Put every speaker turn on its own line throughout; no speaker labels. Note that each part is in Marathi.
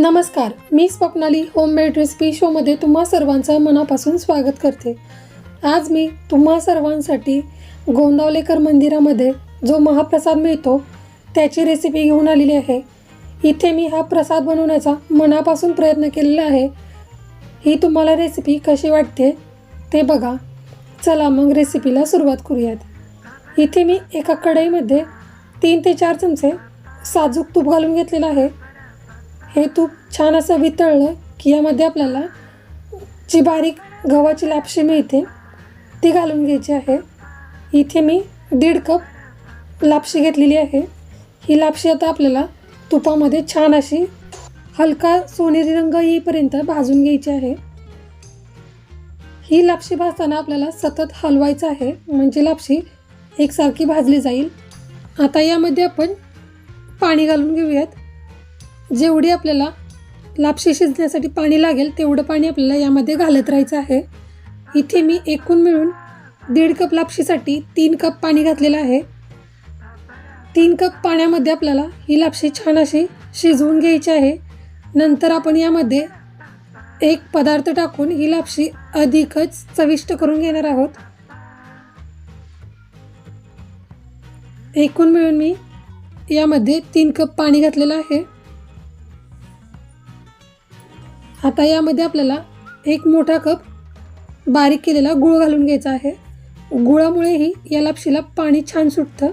नमस्कार मी स्वप्नाली होममेड रेसिपी शोमध्ये तुम्हा सर्वांचं मनापासून स्वागत करते. आज मी तुम्हा सर्वांसाठी गोंदावलेकर मंदिरामध्ये जो महाप्रसाद मिळतो त्याची रेसिपी घेऊन आलेली आहे. इथे मी हा प्रसाद बनवण्याचा मनापासून प्रयत्न केलेला आहे. ही तुम्हाला रेसिपी कशी वाटते ते बघा. चला मग रेसिपीला सुरुवात करूयात. इथे मी एका कढईमध्ये तीन ते चार चमचे साजूक तूप घालून घेतलेलं आहे. हे तूप छान असं वितळलं की यामध्ये आपल्याला जी बारीक गव्हाची लापशी मिळते ती घालून घ्यायची आहे. इथे मी दीड कप लापशी घेतलेली आहे. ही लापशी आता आपल्याला तुपामध्ये छान अशी हलका सोनेरी रंग येईपर्यंत भाजून घ्यायची आहे. ही लापशी भाजताना आपल्याला सतत हलवायचं आहे म्हणजे लापशी एकसारखी भाजली जाईल. आता यामध्ये आपण पाणी घालून घेऊयात. जेवढी आपल्याला लापशी शिजण्यासाठी पाणी लागेल तेवढं पाणी आपल्याला यामध्ये घालत राहायचं आहे. इथे मी एकूण मिळून दीड कप लापशीसाठी तीन कप पाणी घातलेलं आहे. तीन कप पाण्यामध्ये आपल्याला ही लापशी छान अशी शिजवून घ्यायची आहे. नंतर आपण यामध्ये एक पदार्थ टाकून ही लापशी अधिकच चविष्ट करून घेणार आहोत. एकूण मिळून मी यामध्ये तीन कप पाणी घातलेलं आहे. आता यामध्ये आपल्याला एक मोठा कप बारीक केलेला गूळ घालून घ्यायचा आहे. गुळामुळेही या लापशीला पाणी छान सुटतं.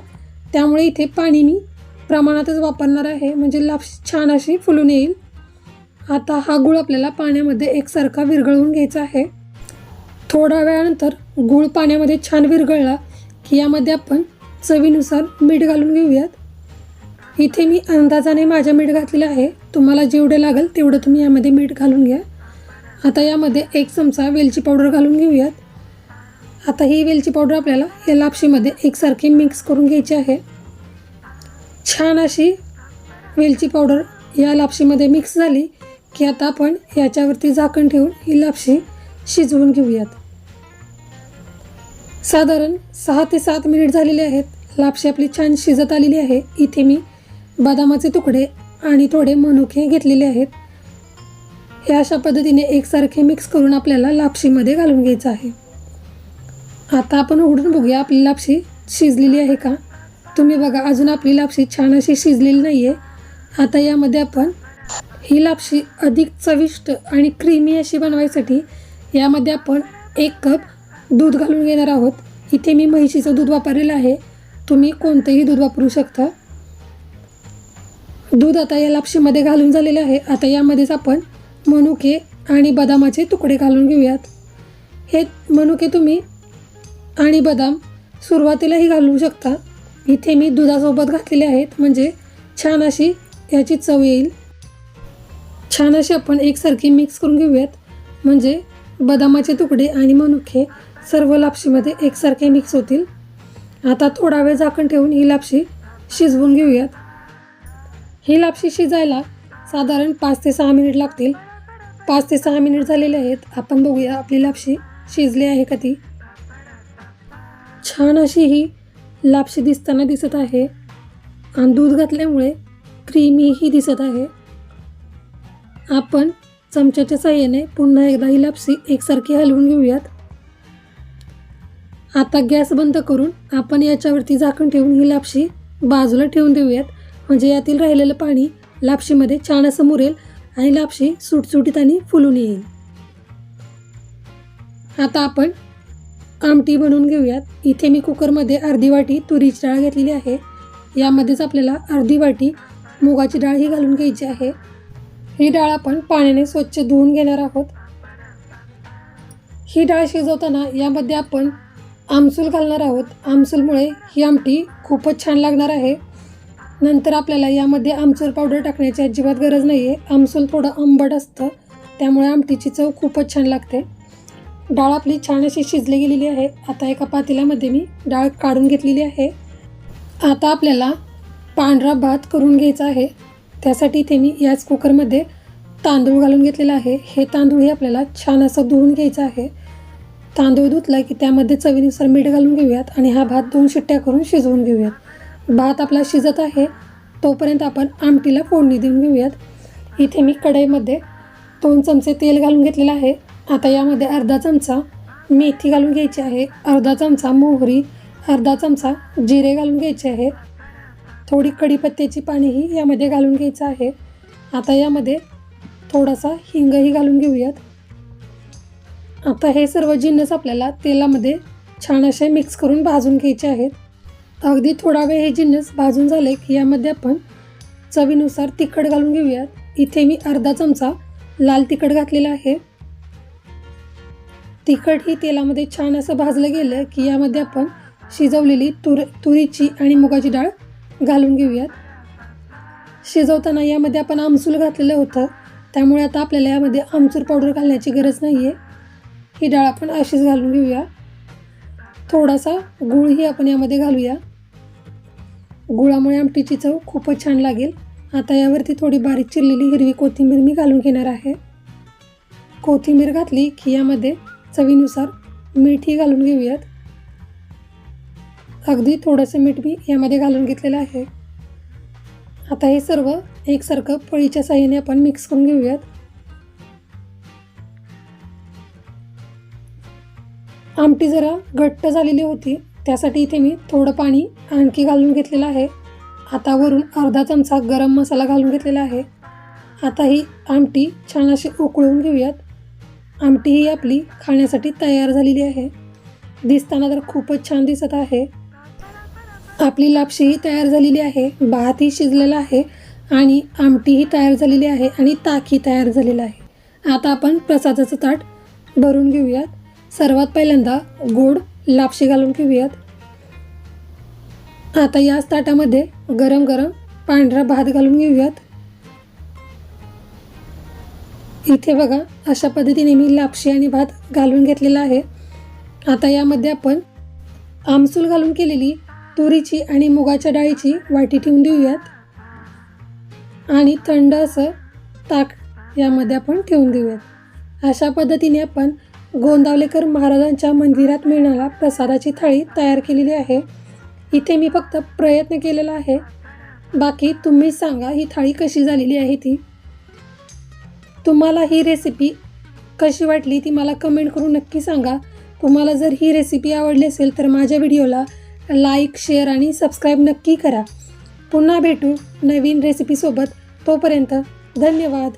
त्यामुळे इथे पाणी मी प्रमाणातच वापरणार आहे. म्हणजे लापशी छान अशी फुलून येईल. आता हा गूळ आपल्याला पाण्यामध्ये एकसारखा विरघळवून घ्यायचा आहे. थोड्या वेळानंतर गूळ पाण्यामध्ये छान विरघळला की यामध्ये आपण चवीनुसार मीठ घालून घेऊयात. इथे मी अंदाजाने माझ्या मीठ घातलेलं आहे. तुम्हाला जेवढे लागेल तेवढं तुम्ही यामध्ये मीठ घालून घ्या. आता यामध्ये एक चमचा वेलची पावडर घालून घेऊयात. आता ही वेलची पावडर आपल्याला या लापशीमध्ये एकसारखी मिक्स करून घ्यायची आहे. छान अशी वेलची पावडर या लापशीमध्ये मिक्स झाली की आता आपण याच्यावरती झाकण ठेवून ही लापशी शिजवून घेऊयात. साधारण सहा ते सात मिनिट झालेले आहेत. लापशी आपली छान शिजत आलेली आहे. इथे मी बदामाचे तुकडे आणि थोडे मनुके घेतलेले आहेत. हे अशा पद्धतीने एकसारखे मिक्स करून आपल्याला लापशीमध्ये घालून घ्यायचं आहे. आता आपण उघडून बघूया आपली लापशी शिजलेली आहे का? तुम्ही बघा अजून आपली लापशी छान अशी शिजलेली नाही आहे आता यामध्ये आपण ही लापशी अधिक चविष्ट आणि क्रीमी अशी बनवायसाठी यामध्ये आपण एक कप दूध घालून घेणार आहोत. इथे मी म्हैशीचं दूध वापरलेलं आहे. तुम्ही कोणतंही दूध वापरू शकता. दूध आता या लापशीमध्ये घालून झालेलं आहे. आता यामध्येच आपण मनुके आणि बदामाचे तुकडे घालून घेऊयात. हे मनुके तुम्ही आणि बदाम सुरुवातीलाही घालू शकता. इथे मी दुधासोबत घातलेले आहेत. म्हणजे छान अशी याची चव येईल. छान अशी आपण एकसारखी मिक्स करून घेऊयात. म्हणजे बदामाचे तुकडे आणि मनुके सर्व लापशीमध्ये एकसारखे मिक्स होतील. आता थोडा वेळ झाकण ठेवून ही लापशी शिजवून घेऊयात. ही लापशी शिजायला साधारण पाच ते सहा मिनिट लागतील. पाच ते सहा मिनिट झालेले आहेत. आपण बघूया आपली लापशी शिजली आहे का ती. छान अशी ही लापशी दिसताना दिसत आहे. आणि दूध घातल्यामुळे क्रीमीही दिसत आहे. आपण चमच्याच्या साह्याने पुन्हा एकदा ही लापशी एकसारखी हलवून घेऊयात. आता गॅस बंद करून आपण याच्यावरती झाकण ठेवून ही लापशी बाजूला ठेवून देऊयात. म्हणजे यातील राहिलेलं पाणी लापशीमध्ये छान असं मुरेल आणि लापशी सुटसुटीत आणि फुलून येईल. आता आपण आमटी बनवून घेऊयात. इथे मी कुकरमध्ये अर्धी वाटी तुरीची डाळ घेतलेली आहे. यामध्येच आपल्याला अर्धी वाटी मुगाची डाळ ही घालून घ्यायची आहे. ही डाळ आपण पाण्याने स्वच्छ धुवून घेणार आहोत. ही डाळ शिजवताना यामध्ये आपण आमसूल घालणार आहोत. आमसूलमुळे ही आमटी खूपच छान लागणार आहे. नंतर आपल्याला यामध्ये आमचूर पावडर टाकण्याची अजिबात गरज नाही आहे आमसूल थोडं आंबट असतं. त्यामुळे आमटीची चव खूपच छान लागते. डाळ आपली छान अशी शिजली गेलेली आहे. आता एका पातेल्यामध्ये मी डाळ काढून घेतलेली आहे. आता आपल्याला पांढरा भात करून घ्यायचा आहे. त्यासाठी इथे मी याच कुकरमध्ये तांदूळ घालून घेतलेला आहे. हे तांदूळही आपल्याला छान असं धुवून घ्यायचं आहे. तांदूळ धुतला की त्यामध्ये चवीनुसार मीठ घालून घेऊयात आणि हा भात दोन शिट्ट्या करून शिजवून घेऊयात. भात आपला शिजत आहे तोपर्यंत आपण आमटीला फोडणी देऊन घेऊयात. इथे मी कढईमध्ये दोन चमचे तेल घालून घेतलेलं आहे. आता यामध्ये अर्धा चमचा मेथी घालून घ्यायची आहे अर्धा चमचा मोहरी अर्धा चमचा जिरे घालून घ्यायचे आहे. थोडी कढीपत्त्याची पाणीही यामध्ये घालून घ्यायचं आहे. आता यामध्ये थोडासा हिंगही घालून घेऊयात. आता हे सर्व जिन्नस आपल्याला तेलामध्ये छान असे मिक्स करून भाजून घ्यायचे आहेत. अगदी थोडा वेळ हे जिन्नस भाजून झाले की यामध्ये आपण चवीनुसार तिखट घालून घेऊयात. इथे मी अर्धा चमचा लाल तिखट घातलेला आहे. तिखट ही तेलामध्ये छान असं भाजलं गेलं की यामध्ये आपण शिजवलेली तुर तुरीची आणि मुगाची डाळ घालून घेऊयात. शिजवताना यामध्ये आपण आमसूल घातलेलं होतं. त्यामुळे आता आपल्याला यामध्ये आमचूर पावडर घालण्याची गरज नाही आहे ही डाळ आपण अशीच घालून घेऊया. थोडासा गूळही आपण यामध्ये घालूया. गुळामुळे आमटीची चव खूपच छान लागेल. आता यावरती थोडी बारीक चिरलेली हिरवी कोथिंबीर मी घालून घेणार आहे. कोथिंबीर घातली की यामध्ये चवीनुसार मीठही घालून घेऊयात. अगदी थोडंसं मीठ मी यामध्ये घालून घेतलेलं आहे. आता हे सर्व एकसारखं पळीच्या साह्याने आपण मिक्स करून घेऊयात. आमटी जरा घट्ट झालेली होती. त्यासाठी इथे मी थोडं पाणी आणखी घालून घेतलेलं आहे. आता वरून अर्धा चमचा गरम मसाला घालून घेतलेला आहे. आता ही आमटी छान अशी उकळून घेऊयात. आमटी ही आपली खाण्यासाठी तयार झालेली आहे. दिसताना तर खूपच छान दिसत आहे. आपली लापशीही तयार झालेली आहे. भातही शिजलेला आहे आणि आमटीही तयार झालेली आहे आणि ताकही तयार झालेलं आहे. आता आपण प्रसादाचं ताट भरून घेऊयात. सर्वात पहिल्यांदा गोड लापशी घालून घेऊयात. आता याच ताटामध्ये गरम गरम पांढरा भात घालून घेऊयात. इथे बघा अशा पद्धतीने मी लापशी आणि भात घालून घेतलेला आहे. आता यामध्ये आपण आमसूल घालून केलेली तुरीची आणि मुगाच्या डाळीची वाटी ठेवून देऊयात. आणि थंड असं ताक यामध्ये आपण ठेवून देऊयात. अशा पद्धतीने आपण गोंदावलेकर महाराजांच्या मंदिरात मिळणारा प्रसादाची थाळी तयार केलेली आहे. इथे मी फक्त प्रयत्न केलेला आहे. बाकी तुम्ही सांगा ही थाळी कशी झालेली आहे ती? तुम्हाला ही रेसिपी कशी वाटली ती मला कमेंट करून नक्की सांगा. तुम्हाला जर ही रेसिपी आवडली असेल तर माझ्या व्हिडिओला लाईक शेअर आणि सबस्क्राईब नक्की करा. पुन्हा भेटू नवीन रेसिपीसोबत तोपर्यंत धन्यवाद.